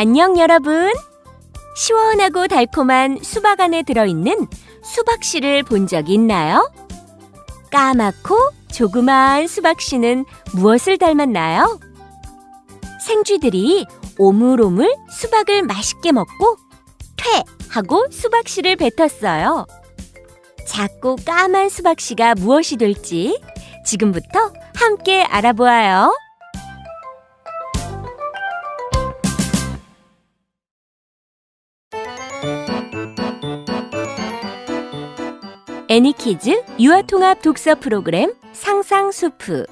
안녕 여러분. 시원하고 달콤한 수박 안에 들어있는 수박씨를 본적 있나요? 까맣고 조그마한 수박씨는 무엇을 닮았나요? 생쥐들이 오물오물 수박을 맛있게 먹고 퇴 하고 수박씨를 뱉었어요. 작고 까만 수박씨가 무엇이 될지 지금부터 함께 알아보아요. 애니키즈 유아통합 독서 프로그램 상상수프.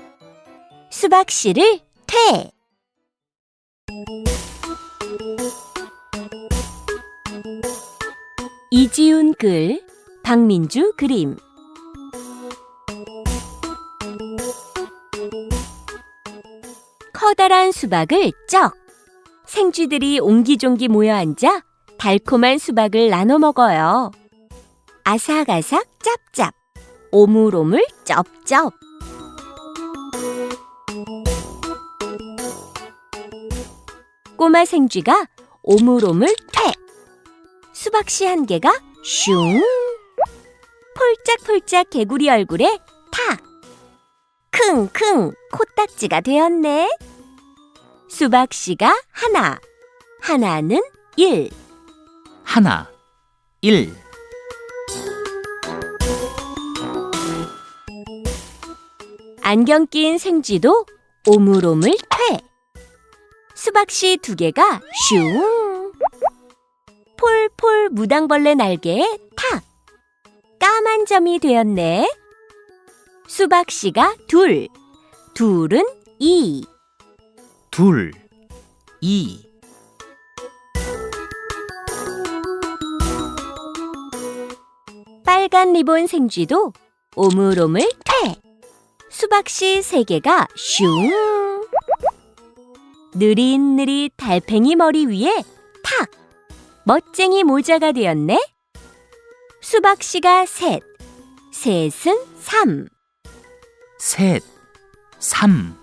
수박씨를 퇴. 이지훈 글 박민주 그림. 커다란 수박을 쩍. 생쥐들이 옹기종기 모여 앉아 달콤한 수박을 나눠 먹어요. 아삭아삭 짭짭. 오물오물 쩝쩝. 꼬마 생쥐가 오물오물 퇴. 수박씨 한 개가 슝. 폴짝폴짝 개구리 얼굴에 탁 킁킁 코딱지가 되었네. 수박씨가 하나. 하나는 일. 하나, 일, 안경 낀 생쥐도 오물오물 퇴. 수박씨 두 개가 슝. 폴폴 무당벌레 날개에 탁. 까만 점이 되었네. 수박씨가 둘. 둘은 이. 둘, 이, 빨간 리본 생쥐도 오물오물 퇴. 수박씨 세 개가 슝. 느릿느릿 달팽이 머리 위에 탁. 멋쟁이 모자가 되었네. 수박씨가 셋. 셋은 삼. 셋, 삼,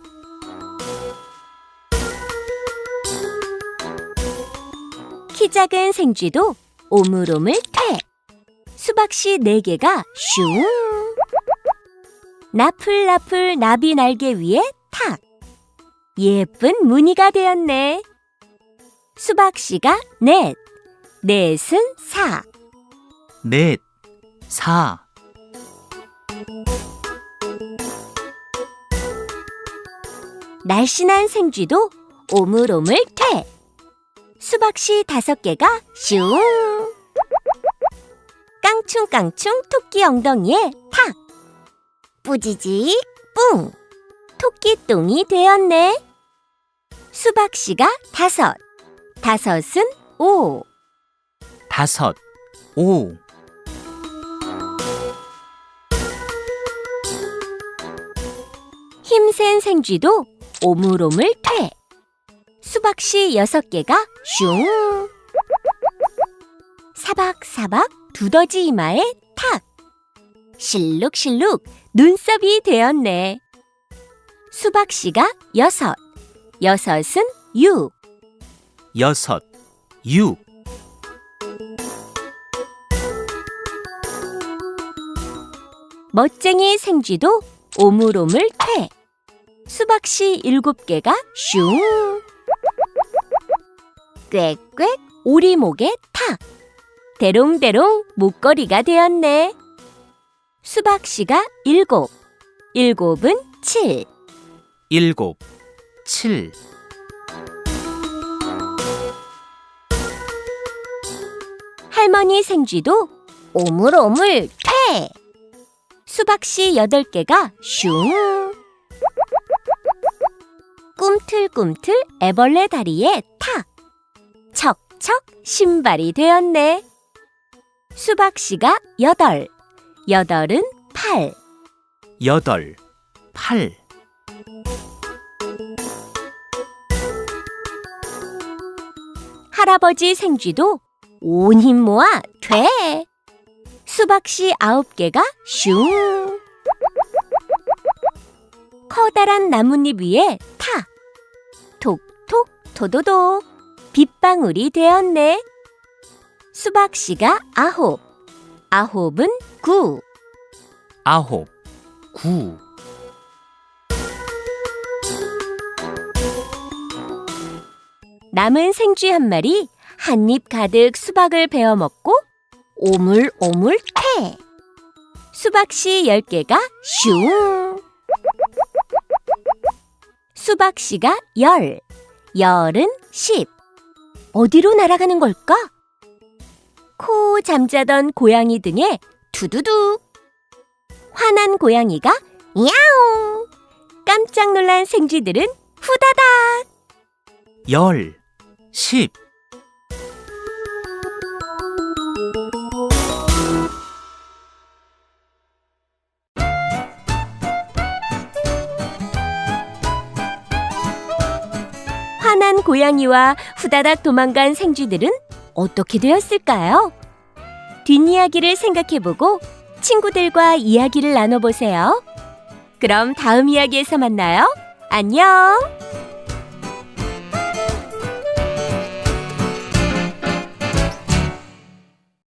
키 작은 생쥐도 오물오물 퇴. 수박씨 네 개가 슝. 나풀나풀 나비 날개 위에 탁. 예쁜 무늬가 되었네. 수박씨가 넷. 넷은 사. 넷, 사, 날씬한 생쥐도 오물오물 퇴. 수박씨 다섯 개가 슝. 깡충깡충 토끼 엉덩이에 탁. 뿌지직 뿡. 토끼똥이 되었네. 수박씨가 다섯. 다섯은 오. 다섯, 오, 힘센 생쥐도 오물오물 퇴. 수박씨 여섯 개가 슝. 사박사박 두더지 이마에 탁. 실룩실룩 눈썹이 되었네. 수박씨가 여섯. 여섯은 육. 여섯, 육, 멋쟁이 생쥐도 오물오물 퇴. 수박씨 일곱 개가 슝. 꽥꽥 오리목에 탁. 대롱대롱 목걸이가 되었네. 수박 씨가 일곱. 일곱은 칠. 일곱, 칠, 할머니 생쥐도 오물오물 퇴. 수박 씨 여덟 개가 슝. 꿈틀꿈틀 애벌레 다리에 탁. 척척 신발이 되었네. 수박 씨가 여덟. 여덟은 팔. 여덟, 팔, 할아버지 생쥐도 온 힘 모아 퇴. 수박씨 아홉 개가 슝. 커다란 나뭇잎 위에 타. 톡톡 도도독. 빛 빗방울이 되었네. 수박씨가 아홉, 아홉은 구. 아홉, 구. 남은 생쥐 한 마리 한 입 가득 수박을 베어 먹고 오물오물 퇴. 수박씨 열 개가 슝. 수박씨가 열, 열은 십. 어디로 날아가는 걸까? 코 잠자던 고양이 등에 두두둑. 화난 고양이가 야옹. 깜짝 놀란 생쥐들은 후다닥. 열, 십. 화난 고양이와 후다닥 도망간 생쥐들은 어떻게 되었을까요? 뒷이야기를 생각해보고 친구들과 이야기를 나눠보세요. 그럼 다음 이야기에서 만나요. 안녕!